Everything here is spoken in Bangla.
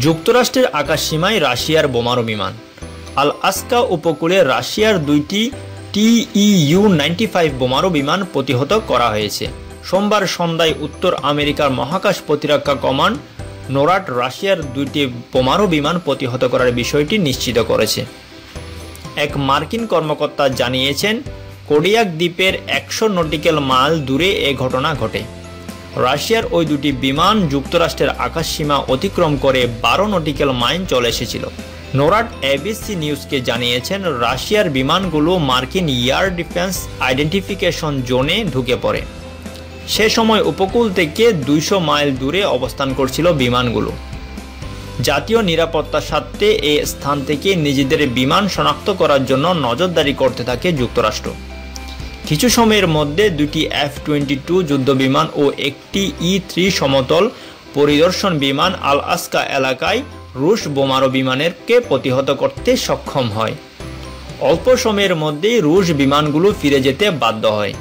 যুক্তরাষ্ট্রের আকাশসীমায় রাশিয়ার বোমারু বিমান। আল আসকা উপকূলে রাশিয়ার দুইটি টিইউ নাইনটি ফাইভ বোমারু বিমান প্রতিহত করা হয়েছে। সোমবার সন্ধ্যায় উত্তর আমেরিকার মহাকাশ প্রতিরক্ষা কমান্ড নোরাট রাশিয়ার দুইটি বোমারু বিমান প্রতিহত করার বিষয়টি নিশ্চিত করেছে। এক মার্কিন কর্মকর্তা জানিয়েছেন, কোডিয়াক দ্বীপের একশো নটিক্যাল মাইল দূরে এ ঘটনা ঘটে। রাশিয়ার ওই দুটি বিমান যুক্তরাষ্ট্রের আকাশসীমা অতিক্রম করে বারো নটিক্যাল মাইল চলে এসেছিল। নোরাট এবিসি নিউজকে জানিয়েছেন, রাশিয়ার বিমানগুলো মার্কিন এয়ার ডিফেন্স আইডেন্টিফিকেশন জোনে ঢুকে পড়ে। সে সময় উপকূল থেকে দুইশো মাইল দূরে অবস্থান করছিল বিমানগুলো। জাতীয় নিরাপত্তার স্বার্থে এ স্থান থেকে নিজেদের বিমান শনাক্ত করার জন্য নজরদারি করতে থাকে যুক্তরাষ্ট্র। কিছু সময়ের মধ্যে দুটি এফ টোয়েন্টি টু যুদ্ধবিমান ও একটি ই থ্রি সমতল পরিদর্শন বিমান আল আসকা এলাকায় রুশ বোমারো বিমানেরকে প্রতিহত করতে সক্ষম হয়। অল্প সময়ের মধ্যেই রুশ বিমানগুলো ফিরে যেতে বাধ্য হয়।